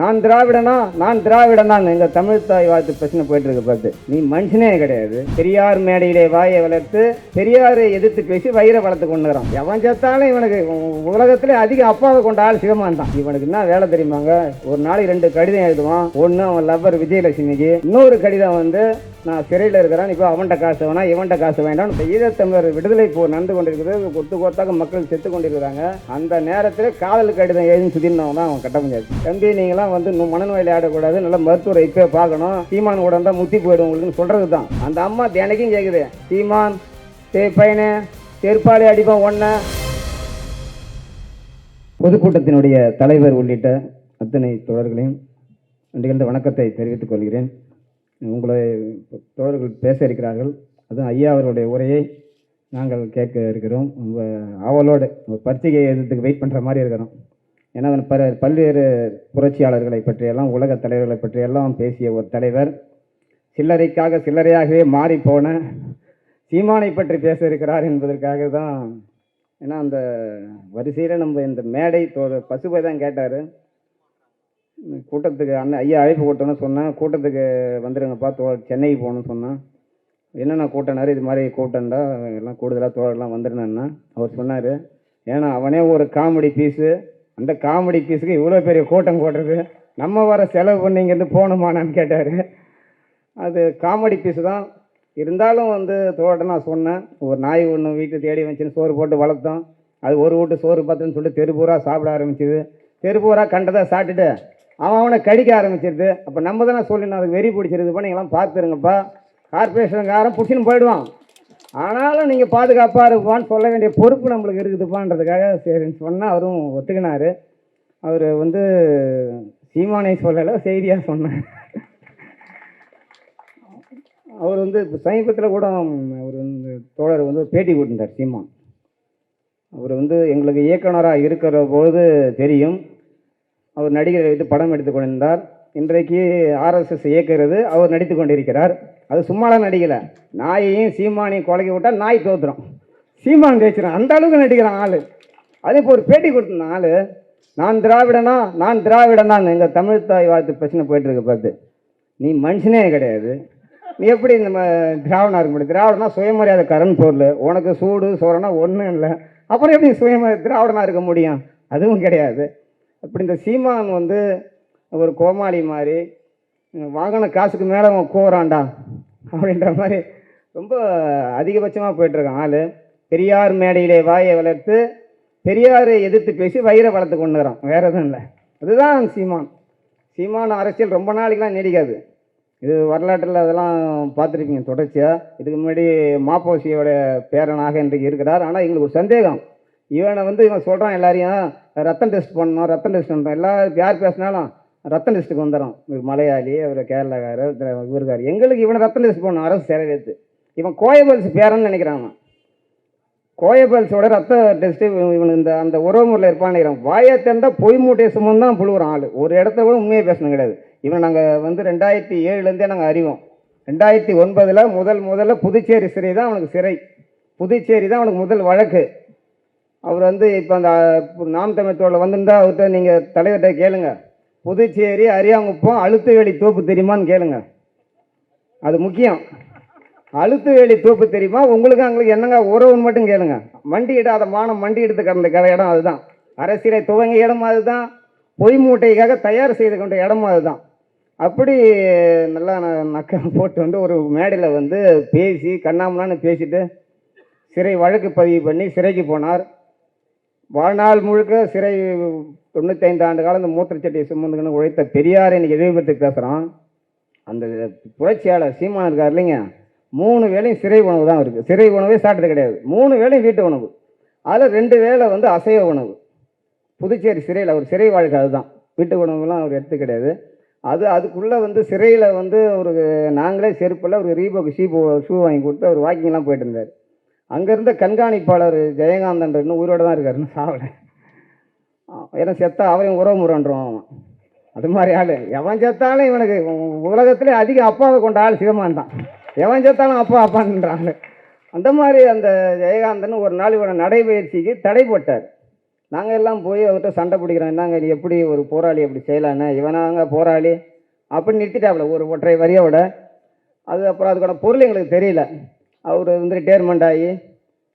நான் திராவிடனா? நான் திராவிடன் இந்த தமிழ் தாய் வாழ்த்து பிரச்சனை போயிட்டு இருக்க பார்த்து. நீ மனுஷனே கிடையாது. பெரியார் மேடையிலே வாயை வளர்த்து பெரியாரை எதிர்த்து பேசி வயிறை வளர்த்து கொண்டுறான் எவன் செத்தாலும் இவனுக்கு உலகத்துல அதிக அப்பாவை கொண்ட ஆள் சிவமான் தான். இவனுக்கு என்ன வேலை தெரியுமாங்க? ஒரு நாளைக்கு ரெண்டு கடிதம் எழுதுவான். ஒன்று அவன் லவ்வர் விஜயலட்சுமிக்கு இன்னொரு கடிதம் வந்து நான் சிறையில் இருக்கிறான். இப்போ அவன்கிட்ட காசு வேணாம் இவன்கிட்ட காசு வேண்டாம் இப்போ ஈழத்தமிழர் விடுதலை போர் நடந்து கொண்டிருக்கிறது. கொத்து கொத்தாக மக்கள் செத்து கொண்டிருக்கிறாங்க. அந்த நேரத்தில் காதல் கடிதம் எழுதி சுதினவன் தான் அவன் கட்ட முடியாது. தம்பி நீங்களாம் வந்து இன்னும் மனநோயில் ஆடக்கூடாது. நல்ல மருத்துவரை இப்போ பார்க்கணும். சீமான் கூட இருந்தால் முத்தி போயிடும் உங்களுக்குன்னு சொல்கிறது தான் அந்த அம்மா தினைக்கும் கேட்குது சீமான் தே பையனே செருப்பாளி அடிப்போம் ஒன்று பொதுக்கூட்டத்தினுடைய தலைவர் உள்ளிட்ட அத்தனை தோழர்களையும் நன்றிகண்ட வணக்கத்தை தெரிவித்துக் கொள்கிறேன். உங்களை தோழர்கள் பேச இருக்கிறார்கள். அதுவும் ஐயா அவர்களுடைய உரையை நாங்கள் கேட்க இருக்கிறோம். உங்கள் ஆவலோடு ஒரு பத்திரிகை எழுதுறதுக்கு வெயிட் பண்ணுற மாதிரி இருக்கிறோம் ஏன்னா அவர் பல பல்வேறு புரட்சியாளர்களை பற்றியெல்லாம் உலக தலைவர்களை பற்றியெல்லாம் பேசிய ஒரு தலைவர். சில்லறைக்காக சில்லறையாகவே மாறிப்போன சீமானை பற்றி பேச இருக்கிறார் என்பதற்காக தான் ஏன்னா அந்த வரிசையில் நம்ம இந்த மேடை தோழ பசுபை தான் கேட்டார். கூட்டத்துக்கு அண்ணன் ஐயா அழைப்பு கூட்டம்னு சொன்னேன் கூட்டத்துக்கு வந்துடுங்கப்பா தோ சென்னைக்கு போகணும்னு சொன்னேன் என்னென்ன கூட்டினார் இது மாதிரி கூட்டம்டா எல்லாம் கூடுதலாக தோழர்லாம் வந்துருந்தேன்னா அவர் சொன்னார். ஏன்னா அவனே ஒரு காமெடி பீஸு. அந்த காமெடி பீஸுக்கு இவ்வளோ பெரிய கூட்டம் போடுறது நம்ம வர செலவு பண்ணி இங்கேருந்து போகணுமானான்னு கேட்டார். அது காமெடி பீஸு தான். இருந்தாலும் வந்து தோட்ட நான் சொன்னேன். ஒரு நாய் ஒன்று வீட்டு தேடி வச்சுன்னு சோறு போட்டு வளர்த்தோம். அது ஒரு வீட்டு சோறு பார்த்துன்னு சொல்லிட்டு தெரு பூரா சாப்பிட ஆரம்பிச்சிது. தெரு கண்டதாக சாப்பிட்டுட்டு அவன் அவனை கடிக்க ஆரம்பிச்சிருது. அப்போ நம்ம தானே சொல்லணும் அதுக்கு வெறி பிடிச்சிருது. பண்ணிங்களாம் பார்த்துருங்கப்பா. கார்பரேஷனுக்காரன் பிடிச்சின்னு போயிடுவான். ஆனாலும் நீங்கள் பாதுகாப்பாக இருப்பான்னு சொல்ல வேண்டிய பொறுப்பு நம்மளுக்கு இருக்குதுப்பான்றதுக்காக சரின்னு சொன்னால் அவரும் ஒத்துக்கினார். அவர் வந்து சீமானை சொல்லலை செய்தியாக சொன்னார். அவர் வந்து இப்போ சமீபத்தில் கூட அவர் வந்து தோழர் வந்து பேட்டி கொடுத்தார் சீமான். அவர் வந்து எங்களுக்கு இயக்குனராக இருக்கிற பொழுது தெரியும். அவர் நடிகரை வைத்து படம் எடுத்து கொண்டிருந்தார். இன்றைக்கு ஆர்எஸ்எஸ் இயக்குறது அவர் நடித்து கொண்டிருக்கிறார். அது சும்மாலாம் நடிக்கலை. நாயையும் சீமானையும் குலைக்க விட்டால் நாய் தோத்துடும் சீமான் ஜெயிச்சிடும் அந்த அளவுக்கு நடிக்கிறான் ஆள். அதே இப்போ ஒரு பேட்டி கொடுத்த ஆள் நான் திராவிடனா நான் திராவிடனான்னு எங்கள் தமிழ் தாய் வாழ்த்து பிரச்சனை போயிட்டுருக்கு பார்த்து நீ மனுஷனே கிடையாது. நீ எப்படி இந்த ம- திராவிடனா இருக்க முடியும்? திராவிடனா சுயமரியாதை கரண் பொருள். உனக்கு சூடு சோறனா ஒன்றும் இல்லை. அப்புறம் எப்படி சுயம திராவிடனா இருக்க முடியும்? அதுவும் கிடையாது. அப்படி இந்த சீமான் வந்து ஒரு கோமாளி மாதிரி வாங்கின காசுக்கு மேலே அவன் கூறான்டா அப்படின்ற மாதிரி ரொம்ப அதிகபட்சமாக போயிட்டுருக்கான் ஆள். பெரியார் மேடையிலே வாயை வளர்த்து பெரியாரை எதிர்த்து பேசி வயிறை வளர்த்து கொண்டுறான் வேறு எதுவும் இல்லை. அதுதான் சீமான். சீமான அரசியல் ரொம்ப நாளைக்கெலாம் நீடிக்காது. இது வரலாற்றில் அதெல்லாம் பார்த்துருப்பீங்க தொடர்ச்சியாக இதுக்கு முன்னாடி மாப்போசியோட பேரனாக இன்றைக்கு இருக்கிறார். ஆனால் எங்களுக்கு ஒரு சந்தேகம். இவனை வந்து இவன் சொல்கிறான் எல்லாரையும் ரத்தம் டெஸ்ட் பண்ணணும் ரத்தம் டெஸ்ட் பண்ணுறோம் எல்லா யார் பேசினாலும் ரத்தம் லிஸ்ட்டுக்கு வந்துடும் இவர் மலையாளி அவர் கேரளாக்காரர் இவருக்கார். எங்களுக்கு இவனை ரத்தன் லிஸ்ட் போடணும் அரசு செலவேத்து இவன் கோயபல்ஸ் பேரன்னு நினைக்கிறான் கோயபல்ஸோட ரத்த டெஸ்ட்டு இவன் இந்த அந்த உறவுமுறையில் இருப்பான்னு நினைக்கிறான். வாயை திறந்தா பொய் மூட்டையை சுமந்து தான் புழுகிறான் ஆள். ஒரு இடத்த கூட உண்மையை பேசணும் கிடையாது. இவன் நாங்கள் வந்து ரெண்டாயிரத்தி ஏழுலேருந்தே நாங்கள் அறிவோம். ரெண்டாயிரத்தி ஒன்பதில் முதல் முதல்ல புதுச்சேரி சிறை தான் அவனுக்கு சிறை. புதுச்சேரி தான் அவனுக்கு முதல் வழக்கு. அவர் வந்து இப்போ அந்த நாம் தமிழ் தோழர் வந்திருந்தா அவர்கிட்ட நீங்கள் தலைவர்கிட்ட கேளுங்கள் புதுச்சேரி அரியாங்குப்பம் அழுத்து வேலி தோப்பு தெரியுமான்னு கேளுங்க. அது முக்கியம். அழுத்து வேலி தோப்பு தெரியுமா? உங்களுக்கு அங்களுக்கு என்னங்க உறவுன்னு மட்டும் கேளுங்க. மண்டி இடாத மானம் மண்டி எடுத்து கடந்த கட இடம் அதுதான். அரசியலை துவங்கிய இடம் அதுதான். பொய் மூட்டைக்காக தயார் செய்து கொண்ட இடமும் அதுதான். அப்படி நல்லா நக்க போட்டு வந்து ஒரு மேடையில் வந்து பேசி கண்ணாமண்ணான்னு பேசிட்டு சிறை வழக்கு பதிவு பண்ணி சிறைக்கு போனார். வாழ்நாள் முழுக்க சிறை தொண்ணூத்தைந்து ஆண்டு காலம் இந்த மூத்திரச்சட்டியை சுமந்துக்கணும் உழைத்த பெரியார் இன்னைக்கு எதிர்படுத்தி பேசுகிறான் அந்த புரட்சியாளர் சீமான் இருக்கார் இல்லைங்க. மூணு வேளையும் சிறை உணவு தான் இருக்குது சிறை உணவே சாப்பிட்டது கிடையாது. மூணு வேளையும் வீட்டு உணவு. அதில் ரெண்டு வேளை வந்து அசைவ உணவு. புதுச்சேரி சிறையில் அவர் சிறை வாழ்க்கை அதுதான். வீட்டு உணவுலாம் அவர் எடுத்து கிடையாது. அது அதுக்குள்ளே வந்து சிறையில் வந்து ஒரு நாங்களே செருப்பில் ஒரு ரீபோக்கு ஷீ ஷூ வாங்கி கொடுத்து அவர் வாக்கிங்லாம் போயிட்டு இருந்தார். அங்கே இருந்த கண்காணிப்பாளர் ஜெயகாந்தன் இன்னும் உயிரோடு தான் இருக்காருன்னு சாவலை ஏன்னா செத்தா அவரையும் உறவு முறன்றோம் அவன். அது மாதிரி ஆள். எவன் செத்தாலும் இவனுக்கு உலகத்தில் அதிக அப்பாவை கொண்ட ஆள் சிவமான் தான். எவன் செத்தாலும் அப்பா அப்பான்றாங்க அந்த மாதிரி அந்த ஜெயகாந்தன் ஒரு நாள் இவனை நடைபயிற்சிக்கு தடை போட்டார். நாங்கள் எல்லாம் போய் அவர்கிட்ட சண்டை பிடிக்கிறோம். என்னங்க நீ எப்படி ஒரு போராளி அப்படி செய்யலான்னு? இவனாங்க போராளி. அப்படின்னு நிறுத்திட்டாப்புல ஒரு ஒற்றை வரியோட. அது அப்புறம் அதுக்கான பொருள் எங்களுக்கு தெரியல. அவர் வந்து ரிட்டையர்மெண்ட் ஆகி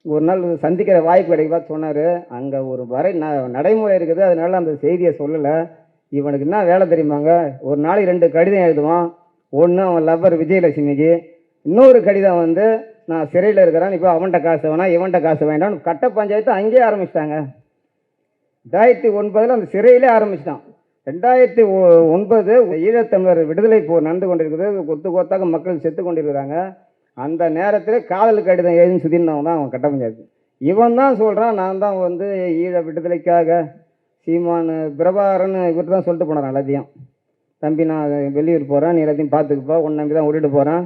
ஒரு நாள் சந்திக்கிற வாய்ப்பு கிடைக்க சொன்னார். அங்கே ஒரு வரை ந நடைமுறை இருக்குது. அதனால அந்த செய்தியை சொல்லலை. இவனுக்கு என்ன வேலை தெரியுமாங்க? ஒரு நாளைக்கு ரெண்டு கடிதம் எழுதுவான். ஒன்று அவன் லவ்வர் விஜயலட்சுமிக்கு இன்னொரு கடிதம் வந்து நான் சிறையில் இருக்கிறேன் இப்போ அவன்கிட்ட காசு வேணாம் இவன்கிட்ட காசு வேண்டாம் கட்ட பஞ்சாயத்து அங்கேயே ஆரம்பிச்சிட்டாங்க. ரெண்டாயிரத்தி ஒன்பதில் அந்த சிறையிலே ஆரம்பிச்சிட்டான். ரெண்டாயிரத்தி ஒ- ஒன்பது ஈழத்தமிழர் விடுதலை போர் நடந்து கொண்டிருக்குது. கொத்து கொத்தாக மக்கள் செத்து கொண்டிருக்கிறாங்க. அந்த நேரத்தில் காதல் கடிதம் எழுதி சுதினவன் தான் அவன் கட்ட இவன் தான் சொல்கிறான் நான் தான் வந்து ஈழ விடுதலைக்காக சீமான் பிரபாகரன் இவர் தான் சொல்லிட்டு போனார் எல்லாத்தையும். தம்பி நான் வெளியூர் போகிறேன் நீ எல்லாத்தையும் பார்த்துக்குப்பா உன்னை நம்பி தான் விட்டுட்டு போகிறேன்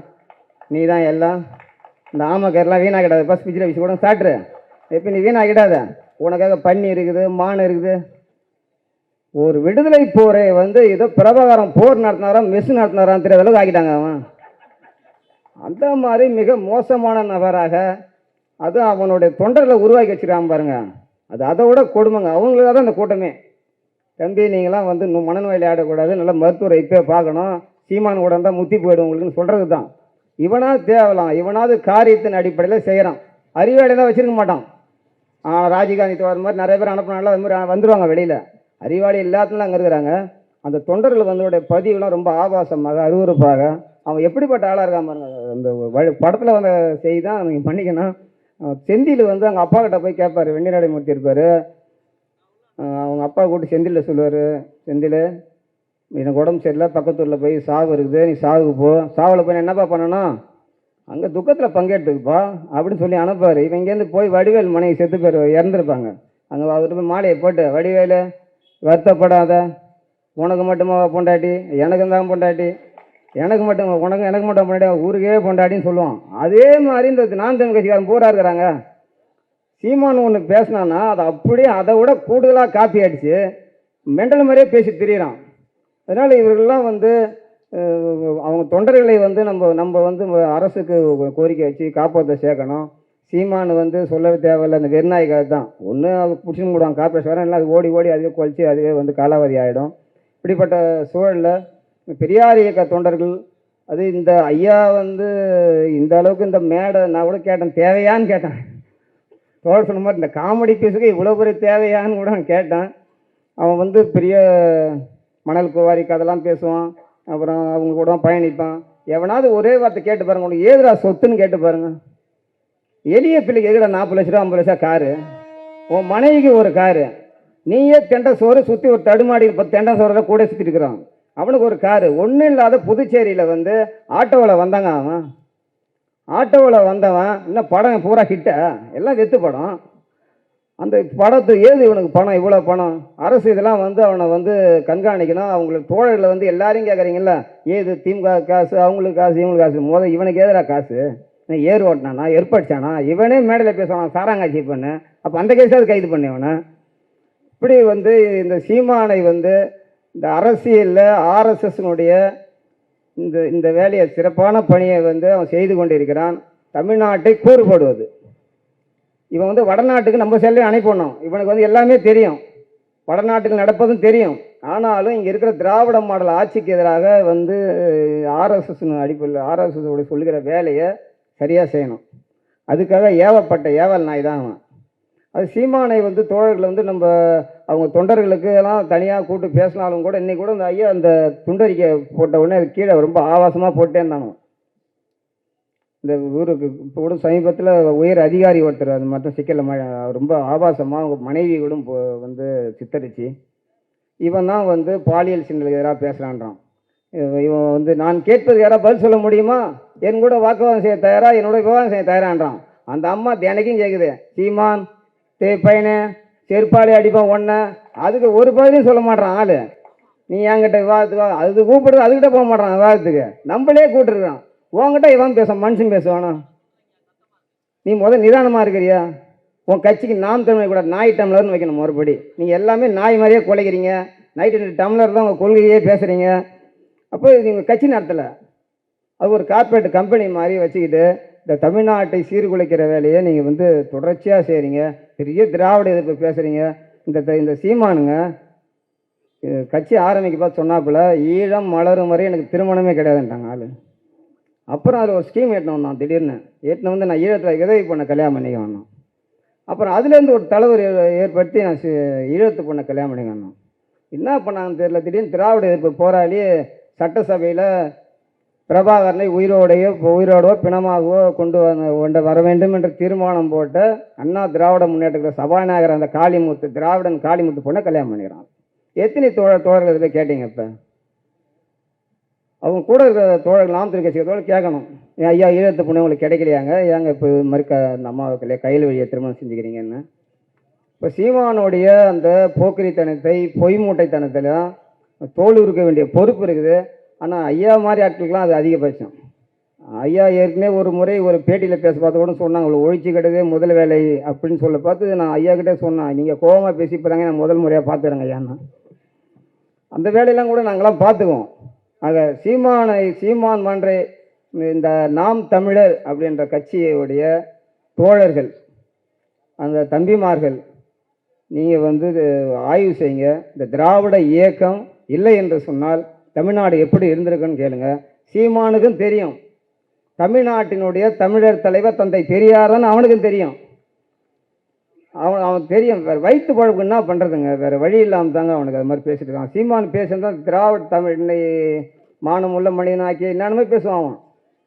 நீ தான் எல்லாம் இந்த ஆமக்கரெலாம் வீணாக்கிடாத பஸ் பிச்சில் வச்சு கூட சாட்டுரு எப்போ நீ வீணாக்கிடாத உனக்காக பன்னி இருக்குது மான் இருக்குது. ஒரு விடுதலை போரை வந்து ஏதோ பிரபாகரம் போர் நடத்தினாராம் மெஸ் நடத்தினாராம் தெரியாத அளவுக்கு ஆக்கிட்டாங்க அவன். அந்த மாதிரி மிக மோசமான நபராக அது அவனுடைய தொண்டர்களை உருவாக்கி வச்சிருக்கான் பாருங்க. அது அதை விட கொடுமைங்க. அவங்களுக்கு தான் அந்த கூட்டமே. தம்பி நீங்களாம் வந்து மனநோயில் ஆடக்கூடாது. நல்ல மருத்துவரை இப்போ பார்க்கணும். சீமான் கூட இருந்தால் முத்தி போயிடும் உங்களுக்குன்னு சொல்கிறது தான். இவனாவது தேவலாம். இவனாவது காரியத்தின் அடிப்படையில் செய்கிறான் அறிவாளி தான் வச்சிருக்க மாட்டான். ராஜீவ்காந்தி தோழர் மாதிரி நிறைய பேர் அனுப்பினால அது மாதிரி வந்துடுவாங்க வெளியில். அறிவாளி எல்லாத்துலாம் அங்கே இருக்கிறாங்க. அந்த தொண்டர்கள் வந்தோடைய பதிவுலாம் ரொம்ப ஆபாசமாக அருவருப்பாக அவன் எப்படிப்பட்ட ஆளாக இருக்கான் பாருங்க. அந்த வழி படத்தில் வந்த செய்தி தான் நீங்கள் பண்ணிக்கணும். செந்தியில் செந்தில் வந்து அவங்க அப்பா கிட்ட போய் கேட்பாரு. வெண்ணிராடை மூர்த்தி இருப்பார் அவங்க அப்பா கூட்டி செந்தில் சொல்லுவார். செந்தில் எனக்கு உடம்பு சரியில்லை பக்கத்தூரில் போய் சாவு இருக்குது. நீ சாவுக்கு போ. சாவில் போய் நான் என்னப்பா பண்ணணும்? அங்கே துக்கத்தில் பங்கேற்றுக்குப்பா அப்படின்னு சொல்லி அனுப்பார் இவன் இங்கேருந்து போய் வடிவேல் மனைவி செத்து பேர் இறந்துருப்பாங்க. அங்கே அவர்கிட்ட போய் மாலையை போட்டு வடிவேலு வருத்தப்படாத. உனக்கு மட்டுமா பொண்டாட்டி? எனக்கும் தான் பொண்டாட்டி. எனக்கு மட்டும் உனக்கு எனக்கு மட்டும் முன்னாடியா ஊருக்கே பொண்டாட்டின்னு சொல்லுவான். அதே மாதிரி இந்த நான் தமிழ் கட்சிக்காரன் பூரா இருக்கிறாங்க. சீமான் ஒன்று பேசினான்னா அது அப்படியே அதை விட கூடுதலாக காப்பி அடித்து மெண்டல் மாதிரியே பேசி திரியிறான். அதனால் இவர்கள்லாம் வந்து அவங்க தொண்டர்களை வந்து நம்ம நம்ம வந்து அரசுக்கு கோரிக்கை வச்சு காப்பாற்ற சேர்க்கணும். சீமான் வந்து சொல்லவே தேவையில்லை அந்த வெறிநாய்க்காக தான் ஒன்று அது பிடிச்சின்னு போடுவாங்க காப்பேஸ் வரேன் இல்லை அது ஓடி ஓடி அதுவே குழச்சி அதுவே வந்து காலாவதி ஆகிடும் இப்படிப்பட்ட சூழலில் பெரியார் இயக்க தொண்டர்கள் அது இந்த ஐயா வந்து இந்த அளவுக்கு இந்த மேடை நான் கூட கேட்டேன் தேவையான்னு கேட்டேன். தோழர் சொன்ன மாதிரி இந்த காமெடி பீஸுக்கு இவ்வளோ பெரிய தேவையான்னு கூட நான் கேட்டேன். அவன் வந்து பெரிய மணல் குவாரி கதெல்லாம் பேசுவான். அப்புறம் அவங்க கூட பயணிப்பான். எவனாவது ஒரே வார்த்தை கேட்டு பாருங்க உனக்கு ஏதுடா சொத்துன்னு கேட்டு பாருங்க. எளிய பிள்ளைக்கு எதுடா நாற்பது லட்ச ரூபா ஐம்பது லட்சம் காரு? உன் மனைவிக்கு ஒரு காரு. நீயே தெண்டை சோறு சுற்றி ஒரு தடுமாடி பத்து தெண்டை சோறு கூட சுற்றிட்டு இருக்கிறான். அவனுக்கு ஒரு காரு. ஒன்றும் இல்லாத புதுச்சேரியில் வந்து ஆட்டோவில் வந்தாங்க அவன். ஆட்டோவில் வந்தவன் இன்னும் படம் பூரா ஹிட்ட எல்லாம் வெத்து படம். அந்த படத்து ஏது இவனுக்கு பணம்? இவ்வளோ பணம்? அரசு இதெல்லாம் வந்து அவனை வந்து கண்காணிக்கணும். அவங்களுக்கு தோழர்களை வந்து எல்லாரையும் கேட்குறீங்களா ஏது? திமுக காசு அவங்களுக்கு காசு இவங்களுக்கு காசு. முத இவனுக்கு எதிராக காசு? இவன் ஏர் ஓட்டினானா? ஏற்படுத்தானா இவனே மேடையில் பேசுவான் சாராங்காட்சி பண்ணு. அப்போ அந்த கேஸாவது கைது பண்ணி அவனை இப்படி வந்து இந்த சீமானை வந்து இந்த அரசியலில் ஆர்எஸ்எஸ்னுடைய இந்த இந்த வேலையை சிறப்பான பணியை வந்து அவன் செய்து கொண்டிருக்கிறான். தமிழ்நாட்டை கூறுபடுவது. இவன் வந்து வடநாட்டுக்கு நம்ம செல்லையும் அனுப்பணும் இவனுக்கு வந்து எல்லாமே தெரியும். வடநாட்டுக்கு நடப்பதும் தெரியும். ஆனாலும் இங்கே இருக்கிற திராவிட மாடல் ஆட்சிக்கு எதிராக வந்து ஆர்எஸ்எஸ் அடிப்படையில் ஆர்எஸ்எஸ் சொல்லுகிற வேலையை சரியாக செய்யணும். அதுக்காக ஏவப்பட்ட ஏவல் நாய் தான் அவன். அது சீமானை வந்து தோழர்கள் வந்து நம்ம அவங்க தொண்டர்களுக்கு எல்லாம் தனியாக கூப்பிட்டு பேசினாலும் கூட இன்னைக்கு கூட இந்த ஐயா அந்த துண்டறிக்கை போட்ட உடனே அது கீழே ரொம்ப ஆபாசமாக போட்டே இருந்தானோ? இந்த ஊருக்கு இப்போ கூட சமீபத்தில் உயர் அதிகாரி ஒருத்தர் அது மட்டும் சிக்கலில் ரொம்ப ஆபாசமாக அவங்க மனைவி கூட போ- வந்து சித்தரிச்சு இவன் தான் வந்து பாலியல் சின்னலுக்கு எதிராக பேசுகிறான்றான் இவன் இவன் வந்து நான் கேட்பது யாராவது பதில் சொல்ல முடியுமா? என் கூட வாக்குவாதம் செய்ய தயாரா? என்னோட விவாதம் செய்ய தயாரான்றான். அந்த அம்மா தினைக்கும் கேட்குது சீமான் சரி பையனே செருப்பாளி அடிப்பான் ஒன்றை அதுக்கு ஒரு பதிலையும் சொல்ல மாட்டான் ஆள். நீ என்கிட்ட விவாதத்துக்கு வா. அது கூப்பிடுறது அதுக்கிட்ட போக மாட்டான் விவாதத்துக்கு. நம்மளே கூப்பிட்டுருக்கான். உன்கிட்ட இவன் பேச மனுஷன் பேசுவானா? நீ முதல் நிதானமாக இருக்கிறியா? உன் கட்சிக்கு நாம் தமிழ் கூட நாய் டம்ளர்னு வைக்கணும் மறுபடி. நீங்கள் எல்லாமே நாய் மாதிரியே குலைக்கிறீங்க. நைட்டு ரெண்டு டம்ளர் தான் உங்கள் கொள்கையே பேசுகிறீங்க அப்போ நீங்கள் கட்சி நடத்தலை. அது ஒரு கார்ப்பரேட் கம்பெனி மாதிரி வச்சுக்கிட்டு இந்த தமிழ்நாட்டை சீர்குலைக்கிற வேலையை நீங்கள் வந்து தொடர்ச்சியாக செய்கிறீங்க பெரிய திராவிட எதிர்ப்பு பேசுகிறீங்க இந்த த- இந்த சீமானுங்க கட்சி ஆரம்பிக்க பார்த்து சொன்னாப்புல ஈழம் மலரும் வரை எனக்கு திருமணமே கிடையாதுன்ட்டாங்க ஆள். அப்புறம் அதில் ஒரு ஸ்கீம் ஏற்றின வந்தான் திடீர்னு. எட்டின வந்து நான் ஈழத்தில் விதவி பொண்ணை கல்யாணம் பண்ணிக்க வந்தோம். அப்புறம் அதுலேருந்து ஒரு தலைவர் ஏ- ஏற்படுத்தி நான் ஈழத்து பொண்ணை கல்யாணம் பண்ணிக்க வந்தோம். என்ன பண்ணாங்கன்னு தெரியல திடீர்னு திராவிட எதிர்ப்பு போராளி சட்டசபையில் பிரபாகரனை உயிரோடையோ உயிரோடவோ பிணமாகவோ கொண்டு வந்து கொண்டு வர வேண்டும் என்று தீர்மானம் போட்டு அண்ணா திராவிட முன்னேற்ற சபாநாயகர் அந்த காளிமுத்து திராவிடன் காளிமுத்து பொண்ணை கல்யாணம் பண்ணிக்கிறான். எத்தனை தோழ தோழர்கள் இதில் கேட்டீங்க இப்போ? அவங்க கூட இருக்கிற தோழர்கள் நாம் திருக்கட்சி தோழர் கேட்கணும். ஐயா ஈழத்து பொண்ணு உங்களுக்கு கிடைக்கலையாங்க? ஏங்க இப்போ இது மறுக்க அந்த அம்மாவுக்கு இல்லையா கையில் வழியை திருமணம் செஞ்சுக்கிறீங்கன்னு? இப்போ சீமானுடைய அந்த போக்கிரித்தனத்தை பொய் மூட்டைத்தனத்திலும் தோல் இருக்க வேண்டிய பொறுப்பு இருக்குது. ஆனால் ஐயா மாதிரி ஆட்களுக்கெல்லாம் அது அதிகபட்சம் ஐயா ஏற்கனவே ஒரு முறை ஒரு பேட்டியில் பேச பார்த்து கூட சொன்னாங்க உங்களை ஒழிச்சு கட்டுதே முதல் வேலை அப்படின்னு சொல்ல பார்த்து நான் ஐயா கிட்டே சொன்னேன் நீங்கள் கோவமாக பேசி போதாங்க நான் முதல் முறையாக பார்த்துறேங்க ஐயான்னா அந்த வேலையெல்லாம் கூட நாங்களாம் பார்த்துக்குவோம். ஆக சீமானை சீமான் மன்றே இந்த நாம் தமிழர் அப்படின்ற கட்சியுடைய தோழர்கள் அந்த தம்பிமார்கள் நீங்கள் வந்து இது ஆய்வு செய்யுங்க இந்த திராவிட இயக்கம் இல்லை என்று சொன்னால் தமிழ்நாடு எப்படி இருந்திருக்குன்னு கேளுங்க. சீமானுக்கும் தெரியும். தமிழ்நாட்டினுடைய தமிழர் தலைவர் தந்தை பெரியார் தான் அவனுக்கும் தெரியும். அவன் அவன் தெரியும். வேறு வயிற்று பழப்பு என்ன பண்ணுறதுங்க வேறு வழி இல்லாமல் தாங்க அவனுக்கு அது மாதிரி பேசிட்டு இருக்கான். சீமான் பேசுனதான் திராவிட தமிழ் இன்னை மானமுள்ள மனிதனாக்கி என்னென்னமே பேசுவான் அவன்.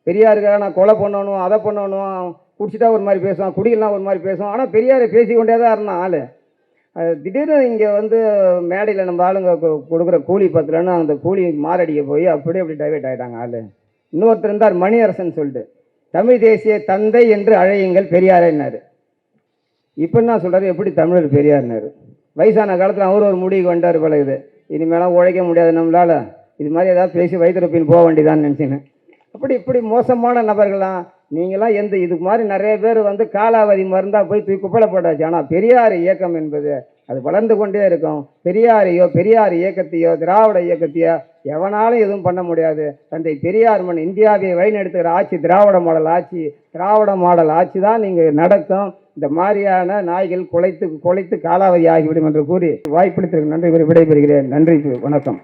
பெரியாருக்காக நான் கொலை பண்ணணும் அதை பண்ணணும் குடிச்சிட்டா ஒரு மாதிரி பேசுவான் குடிக்கலாம் ஒரு மாதிரி பேசுவான். ஆனால் பெரியாரை பேசிக்கொண்டே தான் இருந்தான் ஆள். திடீர்னு இங்கே வந்து மேடையில் நம்ம ஆளுங்க கு- கொடுக்குற கூலி பத்தலன்னு அந்த கூலி மாரடிக்க போய் அப்படியே அப்படி டைவெர்ட் ஆகிட்டாங்க ஆள். இன்னொருத்தர் இருந்தார் மணியரசன் சொல்லிட்டு. தமிழ் தேசிய தந்தை என்று அழையுங்கள் பெரியாரேன்னாரு இப்போ என்ன சொல்கிறாரு எப்படி தமிழர் பெரியார்னாரு வயசான காலத்தில் அவர் ஒரு முடிவுக்கு வந்தார் போல இது இனிமேலாம் உழைக்க முடியாது நம்மளால். இது மாதிரி ஏதாவது பேசி வயிற்றுப்பின் போக வேண்டியதான்னு நினச்சினேன் அப்படி இப்படி மோசமான நபர்களாம் நீங்களாம் எந்த இது மாதிரி நிறைய பேர் வந்து காலாவதி மருந்தா போய் தூக்கி குப்பலை போட்டாச்சு. ஆனால் பெரியார் இயக்கம் என்பது அது வளர்ந்து கொண்டே இருக்கும். பெரியாரையோ பெரியார் இயக்கத்தையோ திராவிட இயக்கத்தையோ எவனாலும் எதுவும் பண்ண முடியாது. தந்தை பெரியார் மண் இந்தியாவை வழிநடத்துகிற ஆட்சி திராவிட மாடல் ஆட்சி திராவிட மாடல் ஆட்சி தான் நீங்கள் நடக்கும். இந்த மாதிரியான நாய்கள் குலைத்து குலைத்து காலாவதி ஆகிவிடும் என்று கூறி வாய்ப்பளித்திற்கு நன்றி கூறி விடைபெறுகிறேன். நன்றி வணக்கம்.